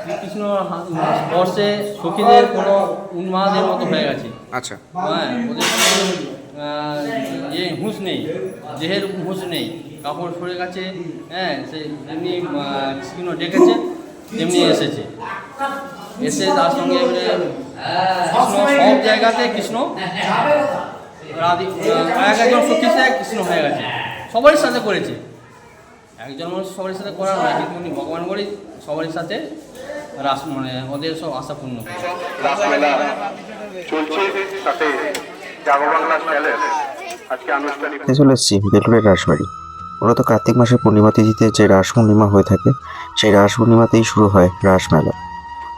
শ্রীকৃষ্ণ স্পর্শে সখীদের কোনো উন্মাদের মতো হয়ে গেছে। আচ্ছা। হ্যাঁ ওদের আহ, ইয়ে হুঁশ নেই দেহের হুঁশ নেই কাপড় সরে গেছে হ্যাঁ সে যেমনি কৃষ্ণ ডেকেছে তেমনি এসেছে। এসে তার সঙ্গে কৃষ্ণ সব জায়গাতে কৃষ্ণ রাধি এক একজন সাথে কৃষ্ণ হয়ে গেছে। সবারই সাথে করেছে। একজন মানুষ সবার সাথে করা নয় কিন্তু উনি ভগবান বলেই সবারই সাথে রাস মানে ওদের সব আশা পূর্ণ। চলে এসেছি বেলুড়ের রাসবাড়ি। মূলত কার্তিক মাসের পূর্ণিমা তিথিতে যে রাস পূর্ণিমা হয়ে থাকে সেই রাস পূর্ণিমাতেই শুরু হয় রাসমেলা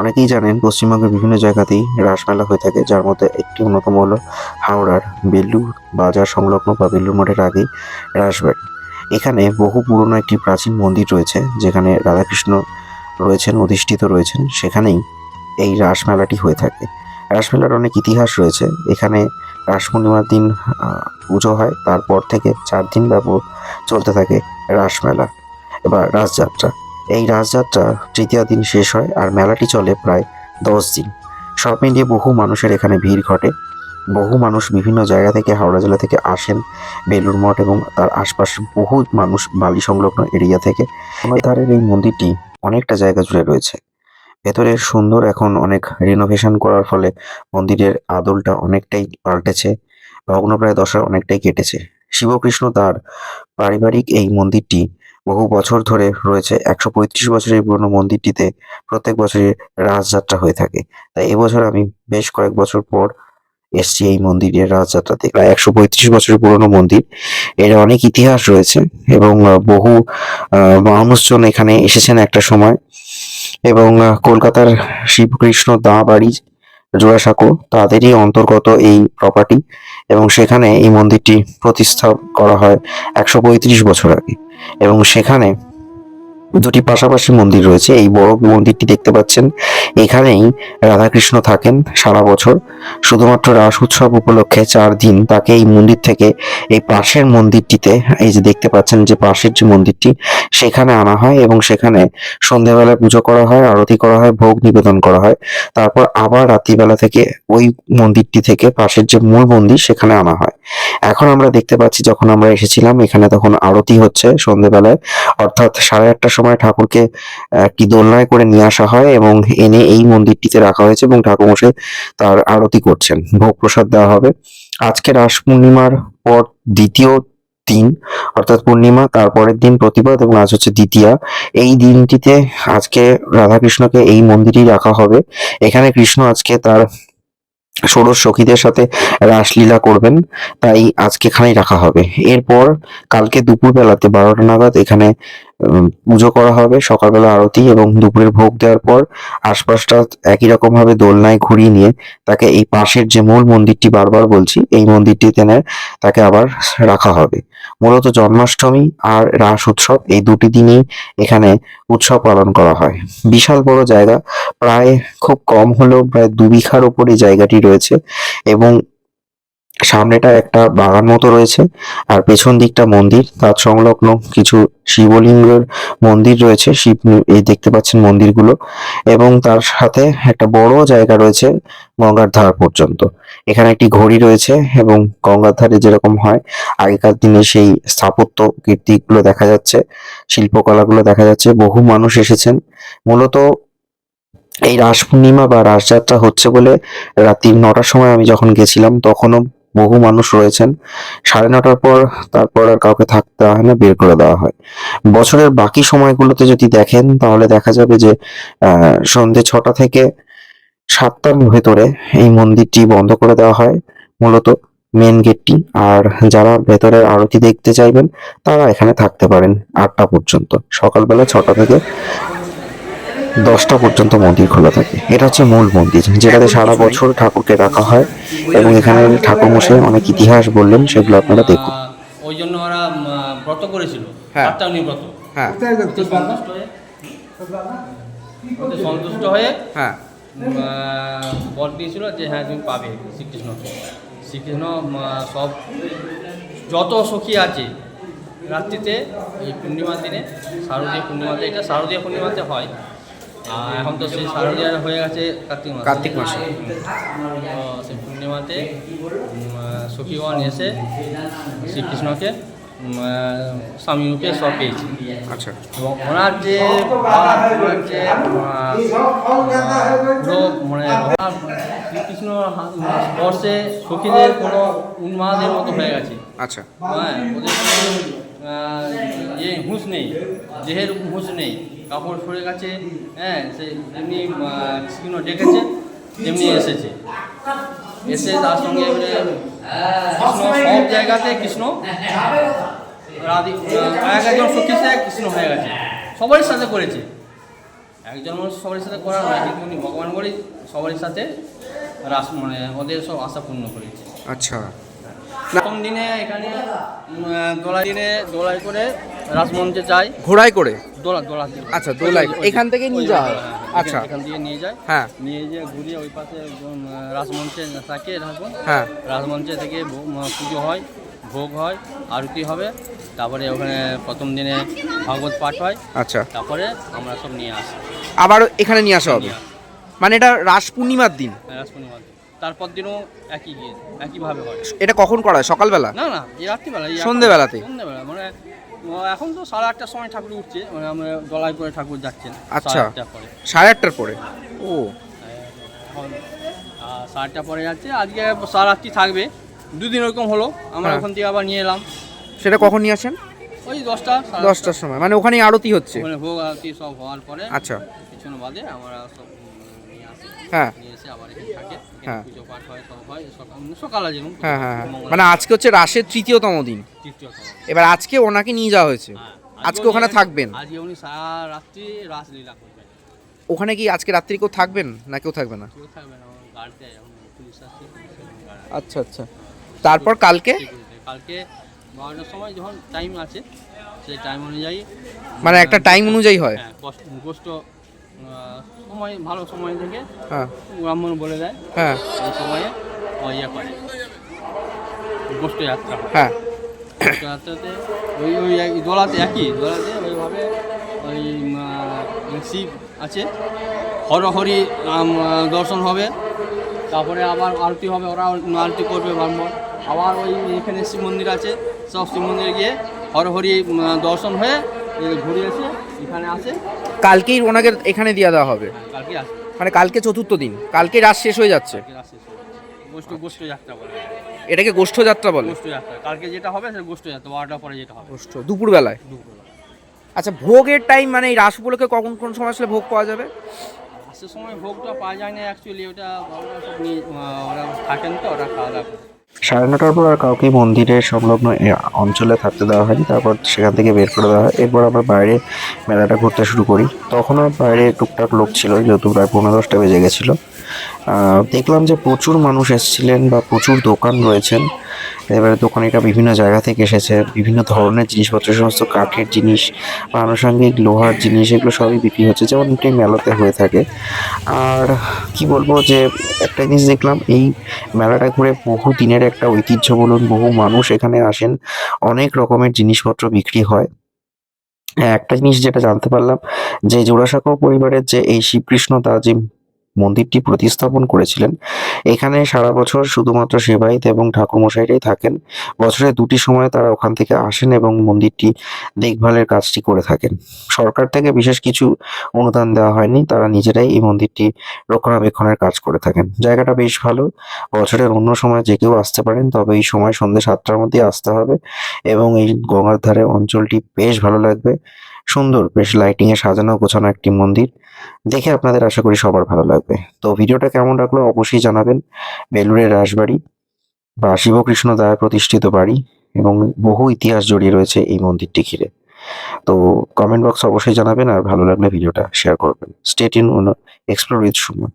অনেকেই জানেন পশ্চিমবঙ্গের বিভিন্ন জায়গাতেই রাসমেলা হয়ে থাকে যার মধ্যে একটি অন্যতম হলো হাওড়ার বেলুর বাজার সংলগ্ন বা বেলুর মঠের আগেই রাসবাড়ি। এখানে বহু পুরনো একটি প্রাচীন মন্দির রয়েছে, যেখানে রাধাকৃষ্ণ রয়েছেন, অধিষ্ঠিত রয়েছেন। সেখানেই এই রাসমেলাটি হয়ে থাকে। রাসমেলার অনেক ইতিহাস রয়েছে। এখানে রাস পূর্ণিমার দিন পুজো হয়, তারপর থেকে চার দিন ব্যাপক চলতে থাকে রাসমেলা, এবার রাসযাত্রা। এই রাসযাত্রা তৃতীয় দিন শেষ হয় আর মেলাটি চলে প্রায় দশ দিন। সব মিলিয়ে বহু মানুষের এখানে ভিড় ঘটে। বহু মানুষ বিভিন্ন জায়গা থেকে হাওড়া জেলা থেকে আসেন বেলুর মঠ এবং তার আশপাশে বহু মানুষ বালি সংলগ্ন এরিয়া থেকে। ধারের এই মন্দিরটি অনেকটা জায়গা জুড়ে রয়েছে। ভেতরের সুন্দর এখন অনেক রিনোভেশন করার ফলে মন্দিরের আদলটা অনেকটাই পাল্টেছে, ভগ্নপ্রায় দশা অনেকটাই কেটেছে। শিবকৃষ্ণ তার পারিবারিক এই মন্দিরটি বহু বছর ধরে রয়েছে। একশো পঁয়ত্রিশ বছরের পুরনো মন্দিরটিতে প্রত্যেক বছরের রাসযাত্রা হয়ে থাকে। তাই এবছর আমি বেশ কয়েক বছর পর এসছি এই মন্দিরের রাজযাত্রাতে প্রায় একশো পঁয়ত্রিশ বছরের পুরনো মন্দির। এর অনেক ইতিহাস রয়েছে এবং বহু মানুষজন এখানে এসেছেন একটা সময়। এবং কলকাতার শিবকৃষ্ণ দা বাড়ি, জোড়াসাঁকো, তাদেরই অন্তর্গত এই প্রপার্টি এবং সেখানে এই মন্দিরটি প্রতিষ্ঠা করা হয় একশো পঁয়ত্রিশ বছর আগে। এবং সেখানে দুটি পাশাপাশি মন্দির রয়েছে। এই বড় মন্দিরটি দেখতে পাচ্ছেন। এখানেই রাধাকৃষ্ণ থাকেন সারা বছর। শুধুমাত্র রাস উৎসব উপলক্ষে চার দিন তাকে এই মন্দির থেকে এই পাশের মন্দিরটিতে, এই যে দেখতে পাচ্ছেন যে পাশের যে মন্দিরটি, সেখানে আনা হয় এবং সেখানে সন্ধ্যাবেলায় পুজো করা হয়, আরতি করা হয়, ভোগ নিবেদন করা হয়। তারপর আবার রাত্রিবেলা থেকে ওই মন্দিরটি থেকে পাশের যে মূল মন্দির, সেখানে আনা হয়। এখন আমরা দেখতে পাচ্ছি যখন আমরা এসেছিলাম, এখানে তখন আরতি হচ্ছে সন্ধেবেলায়। অর্থাৎ সাড়ে আটটার সময় ঠাকুরকে একটি দোলনায় করে নিয়ে আসা হয় এবং এনে এই মন্দিরটিতে রাখা হয়েছে এবং ঠাকুর ঠাকুরমশাই তার আরতি করছেন। ভোগ প্রসাদ দেওয়া হবে। আজকে রাস পূর্ণিমার পর দ্বিতীয় দিন, অর্থাৎ পূর্ণিমা, তারপরের দিন প্রতিবাদ এবং আজ হচ্ছে দ্বিতীয়া। এই দিনটিতে আজকে রাধাকৃষ্ণকে এই মন্দিরেই রাখা হবে। এখানে কৃষ্ণ আজকে তার ষোড়শ সখীদের সাথে রাসলীলা করবেন, তাই আজকে এখানেই রাখা হবে। এরপর কালকে দুপুরবেলাতে বারোটা নাগাদ এখানে পুজো করা হবে, সকালবেলা আরতি এবং দুপুরের ভোগ দেওয়ার পর আশপাশটা একই রকম ভাবে দোলনায় ঘুরিয়ে নিয়ে তাকে এই পাশের যে মূল মন্দিরটি বারবার বলছি, এই মন্দিরটি তেনে তাকে আবার রাখা হবে। মূলত জন্মাষ্টমী আর রাস উৎসব এই দুটি দিনই এখানে উৎসব পালন করা হয়। বিশাল বড় জায়গা, প্রায় খুব কম হলেও প্রায় দু বিঘার উপর জায়গাটি রয়েছে এবং সামনেটা একটা বাগান মতো রয়েছে, আর পেছন দিকটা মন্দির, তার সংলগ্ন কিছু শিবলিঙ্গের মন্দির রয়েছে, শিব এই দেখতে পাচ্ছেন মন্দিরগুলো, এবং তার সাথে একটা বড় জায়গা রয়েছে গঙ্গার ধার পর্যন্ত। এখানে একটি ঘড়ি রয়েছে, এবং গঙ্গার ধারে যেরকম হয়, আগেকার দিনে সেই স্থাপত্য কীর্তিগুলো দেখা যাচ্ছে, শিল্পকলাগুলো দেখা যাচ্ছে, বহু মানুষ এসেছেন। মূলত এই রাস পূর্ণিমা বা রাসযাত্রা হচ্ছে বলে রাত্রি নটার সময় আমি যখন গেছিলাম, তখনও বহু মানুষ রয়েছেন। সাড়ে নটার পর তারপর আর কাউকে থাকতে হয় না, বের করে দেওয়া হয়। বছরের বাকি সময়গুলোতে যদি দেখেন, তাহলে দেখা যাবে যে সন্ধে ছটা থেকে সাতটার ভেতরে এই মন্দিরটি বন্ধ করে দেওয়া হয়, মূলত মেন গেটটি আর যারা ভেতরের আরতি দেখতে চাইবেন, তারা এখানে থাকতে পারেন আটটা পর্যন্ত। সকালবেলা ছটা থেকে দশটা পর্যন্ত মন্দির খোলা থাকে। এটা হচ্ছে মূল মন্দির যেটাতে সারা বছর ঠাকুরকে রাখা হয় এবং এখানে ঠাকুর মশাই অনেক ইতিহাস বললেন সেগুলো আপনারা দেখুন। ওই জন্য ওরা ব্রত করেছিল। হ্যাঁ। কাত্তায়নী ব্রত। হ্যাঁ। সন্তুষ্ট হয়ে। হয়ে হ্যাঁ। বর দিয়েছিল যে হ্যাঁ তুমি পাবে শ্রীকৃষ্ণকে। শ্রীকৃষ্ণ সব যত সখী আছে রাত্রিতে এই পূর্ণিমার দিনে শারদীয় পূর্ণিমাতে এটা শারদীয় পূর্ণিমাতে হয়। এখন তো সেই শারদীয় হয়ে গেছে কার্তিক মাস। কার্তিক মাসে। তো সেই পূর্ণিমাতে সখীগণ এসে শ্রীকৃষ্ণকে স্বামী রূপে সব পেয়েছে। আচ্ছা। এবং ওনার যে যে মানে শ্রীকৃষ্ণ স্পর্শে সখীদের কোনো উন্মাদের মতো হয়ে গেছে। আচ্ছা। হ্যাঁ ওদের কোনো ইয়ে হুঁশ নেই দেহের হুঁশ নেই। কাপড় সরে গেছে হ্যাঁ সে যেমনি কৃষ্ণ ডেকেছে তেমনি এসেছে। এসে তার সঙ্গে কৃষ্ণ সব জায়গাতে কৃষ্ণ রাধি এক একজন সাথে কৃষ্ণ হয়ে গেছে। সবারই সাথে করেছে। একজন মানুষ সবারই সাথে করা নয় কিন্তু উনি ভগবান বলেই সবারই সাথে রাস মানে ওদের সব আশা পূর্ণ করেছে। আচ্ছা। প্রথম দিনে এখানে উম, আহ, দোলা দিনে দোলাই করে রাসমঞ্চে যায়। ঘোড়ায় করে? দোলা দোলাতে আচ্ছা, দোলায়। এখান থেকে নিয়ে যাওয়া হয়? আচ্ছা। এখান থেকে নিয়ে যায়। হ্যাঁ। নিয়ে যেয়ে ঘুরিয়ে ওই পাশে রাসমঞ্চে থাকে রাসমঞ্চ হ্যাঁ। রাজমঞ্চে থেকে পুজো হয় ভোগ হয় আরতি হবে। তারপরে ওখানে প্রথম দিনে ভাগবত পাঠ হয়। আচ্ছা। তারপরে আমরা সব নিয়ে আসি। আবার এখানে নিয়ে আসা হবে? মানে এটা রাস পূর্ণিমার দিন? রাস পূর্ণিমাতে তারপর দিনও একই গিয়ে একইভাবে হয়। এটা কখন করা হয়? সকালবেলা? না না এই রাত্রিবেলা সন্ধেবেলাতে? সন্ধেবেলা মানে এখন তো সাড়ে আটটার সময় ঠাকুর উঠছে মানে আমরা দলায় করে ঠাকুর যাচ্ছেন আচ্ছা। সাড়ে আটটার পরে? ও। সাড়ে আটটা পরে যাচ্ছে আজকে সাড়ে রাত্রি থাকবে দুদিন ওরকম হলো আমরা হ্যাঁ। ওখান থেকে আবার নিয়ে এলাম। সেটা কখন নিয়ে আসেন? ওই দশটা দশটার সময় মানে ওখানেই আরতি হচ্ছে? ওখানে ভোগ আরতি সব হওয়ার পরে আচ্ছা। পিছনে বাদে আমরা সব হ্যাঁ। হ্যাঁ। পাঠ হয় হয় হ্যাঁ। মানে আজকে হচ্ছে রাসের তৃতীয়তম দিন। এবার আজকে ওনাকে নিয়ে যাওয়া হয়েছে। হ্যাঁ। আজকে ওখানে থাকবেন। ওখানে কি আজকে রাত্রি কেউ থাকবেন না কেউ থাকবে না? আচ্ছা আচ্ছা। তারপর কালকে? কালকে বারোটার সময় যখন টাইম আছে সেই টাইম অনুযায়ী মানে একটা টাইম অনুযায়ী হয়। কষ্ট সময় ভালো সময় থেকে হ্যাঁ। ব্রাহ্মণ বলে দেয়। হ্যাঁ। এই সময়ে ইয়ে করে। গোষ্ঠ যাত্রা হ্যাঁ। যাত্রাতে ওই ওই দোলাতে একই দোলাতে ওইভাবে ওই শিব আছে। হরহরি দর্শন হবে। তারপরে আবার আরতি হবে ওরা আরতি করবে ব্রাহ্মণ। আবার ওই এখানে শিব মন্দির আছে। সব শিব মন্দিরে গিয়ে হরহরি দর্শন হয়ে ঘুরে এসে এখানে আসে। কালকেই ওনাকে এখানে দিয়ে দেওয়া হবে। হ্যাঁ, কালকে আসে। মানে কালকে চতুর্থ দিন। কালকে রাত শেষ হয়ে যাচ্ছে। গোষ্ঠ গোষ্ঠ যাত্রা বলে। এটাকে গোষ্ঠ যাত্রা বলে। গোষ্ঠ যাত্রা কালকে যেটা হবে সেটা গোষ্ঠ যাত্রা বারোটার পরে যেটা হবে। গোষ্ঠ দুপুরবেলায়। দুপুরবেলা। আচ্ছা ভোগের টাইম মানে এই রাস উপলক্ষে কখন কোন সময় আসলে ভোগ পাওয়া যাবে? রাসের সময় ভোগটা পাওয়া যায় না অ্যাকচুয়ালি ওটা ওরা সব নিয়ে ওরা থাকেন তো ওরা খাওয়া দাওয়া সাড়ে নটার পর আর কাউকে মন্দিরের সংলগ্ন অঞ্চলে থাকতে দেওয়া হয়নি। তারপর সেখান থেকে বের করে দেওয়া হয়। এরপর আমরা বাইরে মেলাটা ঘুরতে শুরু করি। তখনও বাইরে টুকটাক লোক ছিল, যেহেতু প্রায় পনেরো দশটা বেজে গেছিল। দেখলাম যে প্রচুর মানুষ এসেছিলেন বা প্রচুর দোকান রয়েছেন। এবারে দোকানিরা বিভিন্ন জায়গা থেকে এসেছে, বিভিন্ন ধরনের জিনিসপত্র, সমস্ত কাঠের জিনিস বা আনুষঙ্গিক লোহার জিনিস, এগুলো সবই বিক্রি হচ্ছে, যেমন এটাই মেলাতে হয়ে থাকে। আর কি বলব যে, একটা জিনিস দেখলাম, এই মেলাটা ঘুরে বহু দিনের একটা ঐতিহ্য বলুন, বহু মানুষ এখানে আসেন, অনেক রকমের জিনিসপত্র বিক্রি হয়। হ্যাঁ একটা জিনিস যেটা জানতে পারলাম, যে জোড়াসাঁকো পরিবারের যে এই শ্রীকৃষ্ণ তা যে মন্দিরটি প্রতিস্থাপন করেছিলেন। এখানে সারা বছর শুধুমাত্র সেবায়িত এবং ঠাকুরমশাইরাই থাকেন। বছরে দুটি সময় তারা ওখান থেকে আসেন এবং মন্দিরটি দেখভালের কাজটি করে থাকেন। সরকার থেকে বিশেষ কিছু অনুদান দেওয়া হয়নি, তারা নিজেরাই এই মন্দিরটি রক্ষণাবেক্ষণের কাজ করে থাকেন। জায়গাটা বেশ ভালো। বছরের অন্য সময় যে কেউ আসতে পারেন, তবে এই সময় সন্ধ্যে সাতটার মধ্যে আসতে হবে এবং এই গঙ্গার ধারে অঞ্চলটি বেশ ভালো লাগবে। সুন্দর, বেশ লাইটিং এ সাজানো গোছানো একটি মন্দির। দেখে আপনাদের আশা করি সবার ভালো লাগবে। তো ভিডিওটা কেমন লাগল অবশ্যই জানাবেন। বেলুরের রাসবাড়ি বা শিবকৃষ্ণ দ্বারা প্রতিষ্ঠিত বাড়ি এবং বহু ইতিহাস জড়িয়ে রয়েছে এই মন্দিরটি ঘিরে। তো কমেন্ট বক্স অবশ্যই জানাবেন আর ভালো লাগলে ভিডিওটা শেয়ার করবেন। State in explore with Suman